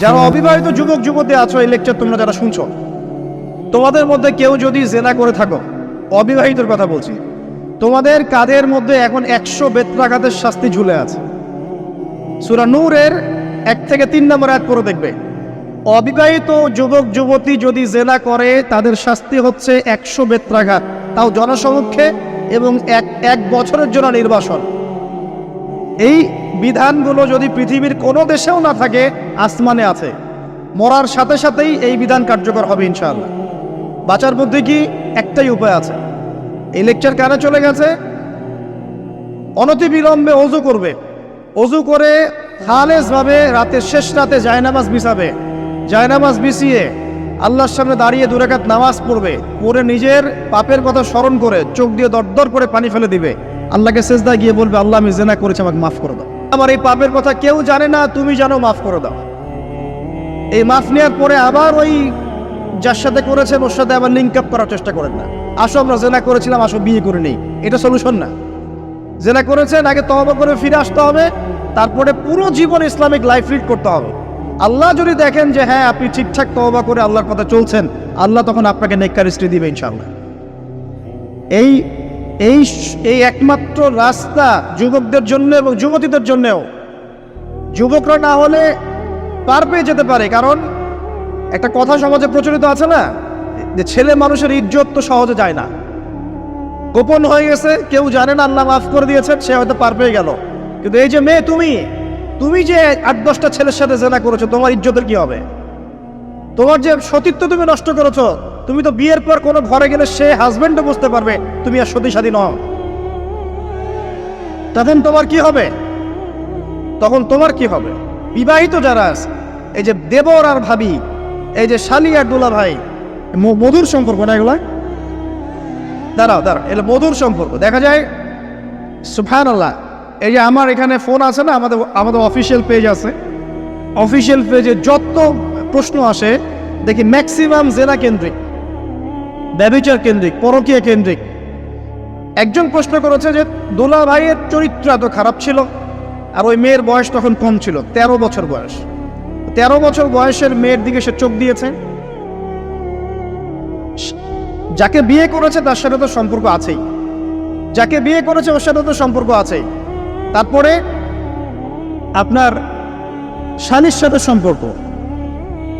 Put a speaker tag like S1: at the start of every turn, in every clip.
S1: যারা অবিবাহিত যুবক, যুবতী আছো, এই লেকচার তোমরা যারা শুনছো, তোমাদের মধ্যে কেউ যদি জেনা করে থাকো, অবিবাহিতর কথা বলছি, তোমাদের কাদের মধ্যে এখন একশো বেত্রাঘাতের শাস্তি ঝুলে আছে? সুরা নূরের এক থেকে তিন নম্বর এক করে দেখবে, অবিবাহিত যুবক, যুবতী যদি জেনা করে, তাদের শাস্তি হচ্ছে একশো বেত্রাঘাত। তাও জনসমক্ষে এবং এক এক বছরের জন্য নির্বাসন। এই বিধানগুলো যদি পৃথিবীর কোনো দেশেও না থাকে, আসমানে আছে। মরার সাথে সাথেই এই বিধান কার্যকর হবে ইনশাআল্লাহ। বাঁচার মধ্যে কি? একটাই উপায় আছে। এই লেকচার কানে চলে গেছে, অনতিবিলম্বে অজু করবে। অজু করে খালেজভাবে রাতের শেষ রাতে জায়নামাজ বিছাবে। জায়নামাজ বিছিয়ে আল্লাহর সামনে দাঁড়িয়ে দুরাকাত নামাজ পড়বে। পড়ে নিজের পাপের কথা স্মরণ করে চোখ দিয়ে দরদর করে পানি ফেলে দিবে। আল্লাহকে সেজদা গিয়ে বলবে, আল্লাহ আমি জেনা করেছি, আমাকে মাফ করে দাও। আমার এই পাপের কথা কেউ জানে না, তুমি জানো, মাফ করে দাও। এই মাফ নেওয়ার পরে আবার ওই যার সাথে করেছেন ওর সাথে আবার লিঙ্ক আপ করার চেষ্টা করেন না। আসো, আমরা জেনা করেছিলাম, আসো, বিয়ে করে নেই। এটা সলিউশন না। জেনা করেছেন, আগে তহবা করে ফিরে আসতে হবে, তারপরে পুরো জীবন ইসলামিক লাইফ লিড করতে হবে। আল্লাহ যদি দেখেন যে হ্যাঁ আপনি ঠিকঠাক তহবা করে আল্লাহর কথা চলছেন, আল্লাহ তখন আপনাকে নেককার স্ত্রী দিবে, ইনশাআল্লাহ। এই এই এই একমাত্র রাস্তা যুবকদের জন্য এবং যুবতীদের জন্যও। যুবকরা না হলে পার পেয়ে যেতে পারে, কারণ একটা কথা সমাজে প্রচলিত আছে না, যে ছেলে মানুষের ইজ্জত তো সহজে যায় না। গোপন হয়ে গেছে, কেউ জানে না, আল্লাহ মাফ করে দিয়েছেন, সে হয়তো পার পেয়ে গেল। কিন্তু এই যে মেয়ে তুমি তুমি যে আট, দশটা ছেলের সাথে জেনা করেছ, তোমার ইজ্জতের কি হবে? তোমার যে সতীত্ব তুমি নষ্ট করেছ তুমি তো বিয়ের পর কোনো ঘরে গেলে সে হাজবেন্ডও বুঝতে পারবে, তুমি আর সতী সাদী নও। তখন তোমার কি হবে? তখন তোমার কি হবে? বিবাহিত যারা আছে, এই যে দেবর আর ভাবি, এই যে শালি আর দুলা ভাই মধুর সম্পর্ক না এগুলা? দাঁড়াও দাঁড়াও, এগুলো মধুর সম্পর্ক। দেখা যায় সুফান আল্লাহ এই যে আমার এখানে ফোন আছে না, আমাদের আমাদের অফিসিয়াল পেজ আছে। অফিসিয়াল পেজে যত প্রশ্ন আসে, দেখি ম্যাক্সিমাম জেলা কেন্দ্রিক। ব্যবচার কেন্দ্রিক, পরকীয়া কেন্দ্রিক। একজন প্রশ্ন করেছে যে দোলা ভাইয়ের চরিত্র এত খারাপ ছিল আর ওই মেয়ের বয়স তখন কম ছিল, তেরো বছর বয়স। তেরো বছর বয়সের মেয়ের দিকে সে চোখ দিয়েছে। যাকে বিয়ে করেছে তার সাথে তো সম্পর্ক আছেই। যাকে বিয়ে করেছে ওর সাথে তো সম্পর্ক আছেই। তারপরে আপনার শালির সাথে সম্পর্ক।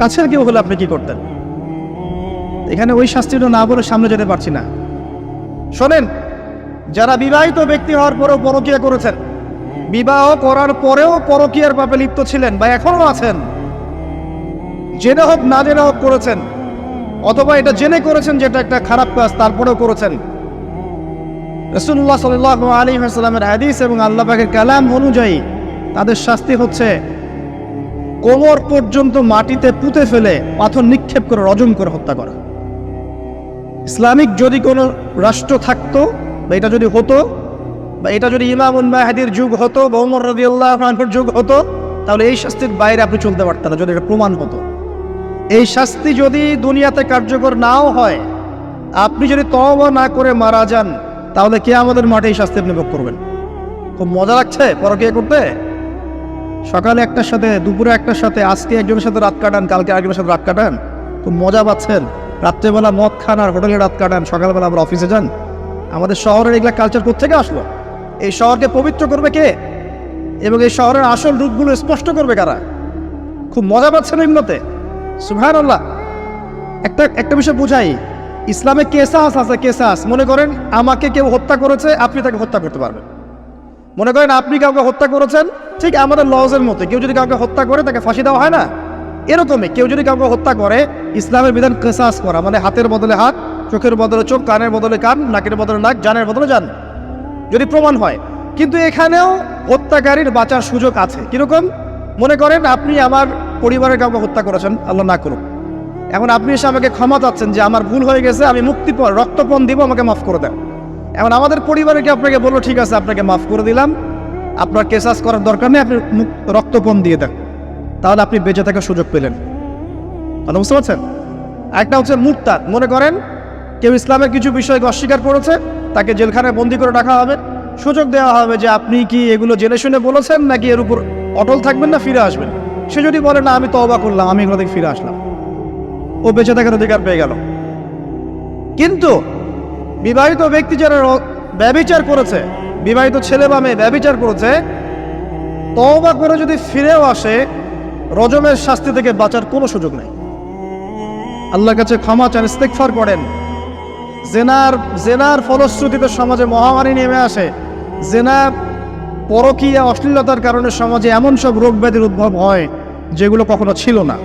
S1: কাছের কেউ হলে আপনি কি করতেন? এখানে ওই শাস্তিটা না বলে সামনে যেতে পারছি না। শোনেন, যারা বিবাহিত ব্যক্তি হওয়ার পরেও পরকীয়া করেছেন, বিবাহ করার পরেও পরকীয়ার পাপে লিপ্ত ছিলেন বা এখনও আছেন, জেনে হোক, না জেনে হোক করেছেন, অথবা এটা জেনে করেছেন যেটা একটা খারাপ কাজ, তারপরেও করেছেন। রসুল্লাহ সাল আলী সাল্লামের হাদিস এবং আল্লাহ পাকের কালাম অনুযায়ী তাদের শাস্তি হচ্ছে কোমর পর্যন্ত মাটিতে পুঁতে ফেলে পাথর নিক্ষেপ করে রজম করে হত্যা করা। ইসলামিক যদি কোনো রাষ্ট্র থাকতো, বা এটা যদি হতো, বা এটা যদি ইমাম মাহাদির যুগ হতো, বা উমর রদিউল্লাহ যুগ হতো, তাহলে এই শাস্তির বাইরে আপনি চলতে পারতেন না যদি এটা প্রমাণ হতো। এই শাস্তি যদি দুনিয়াতে কার্যকর নাও হয়, আপনি যদি তওবা না করে মারা যান, তাহলে কে আমাদের মাঠে এই শাস্তি আপনি ভোগ করবেন? খুব মজা লাগছে? পরকিয়া করতে? সকালে একটার সাথে, দুপুরে একটার সাথে, আজকে একজনের সাথে রাত কাটান, কালকে আরেকজনের সাথে রাত কাটান। খুব মজা পাচ্ছেন। রাত্রেবেলা মদ খান আর হোটেলে রাত কাটান, সকালবেলা আবার অফিসে যান। আমাদের শহরের এগুলা কালচার থেকে আসলো? এই শহরকে পবিত্র করবে কে? এবং এই শহরের আসল রূপগুলো স্পষ্ট করবে কারা? খুব মজা পাচ্ছেন এগুলোতে সুবহানাল্লাহ। একটা একটা বিষয় বুঝাই। ইসলামে কেসাস আছে, কেসাস। মনে করেন, আমাকে কেউ হত্যা করেছে, আপনি তাকে হত্যা করতে পারবেন। মনে করেন, আপনি কাউকে হত্যা করেছেন ঠিক আমাদের লজের মতো কেউ যদি কাউকে হত্যা করে, তাকে ফাঁসি দেওয়া হয় না? এরকমই কেউ যদি কাউকে হত্যা করে, ইসলামের বিধান কেসাস করা মানে হাতের বদলে হাত, চোখের বদলে চোখ, কানের বদলে কান, নাকের বদলে নাক, জানের বদলে জান। যদি প্রমাণ হয়। কিন্তু এখানেও হত্যাকারীর বাঁচার সুযোগ আছে। কীরকম? মনে করেন আপনি আমার পরিবারের কাউকে হত্যা করেছেন, আল্লাহ না করুন এখন আপনি এসে আমাকে ক্ষমা চাচ্ছেন যে আমার ভুল হয়ে গেছে, আমি মুক্তি মুক্তিপণ রক্তপণ দিব, আমাকে মাফ করে দেন। এখন আমাদের পরিবারে কি আপনাকে বলল, ঠিক আছে, আপনাকে মাফ করে দিলাম। আপনার কেসাস করার দরকার নেই, আপনি রক্তপণ দিয়ে দেন। তাহলে আপনি বেঁচে থাকার সুযোগ পেলেন। কথা বুঝতে পারছেন? একটা হচ্ছে মুক্তার মনে করেন, কেউ ইসলামের কিছু বিষয়কে অস্বীকার করেছে, তাকে জেলখানায় বন্দি করে রাখা হবে। সুযোগ দেওয়া হবে যে আপনি কি এগুলো জেনে শুনে বলেছেন, নাকি এর উপর অটল থাকবেন না, ফিরে আসবেন? সে যদি বলে, না, আমি তওবা করলাম, আমি এগুলো থেকে ফিরে আসলাম। ও বেঁচে থাকার অধিকার পেয়ে গেল। কিন্তু বিবাহিত ব্যক্তি যারা র- ব্যভিচার করেছে বিবাহিত ছেলে বা মেয়ে ব্যভিচার করেছে, তওবা করে যদি ফিরেও আসে, রজমের শাস্তি থেকে বাঁচার কোনো সুযোগ নেই। আল্লাহর কাছে ক্ষমা চান ইস্তেকফার করেন। জেনার জেনার ফলশ্রুতিতে সমাজে মহামারী নেমে আসে। জেনা পরকীয়া অশ্লীলতার কারণে সমাজে এমন সব রোগ ব্যাধির উদ্ভব হয়, যেগুলো কখনো ছিল না।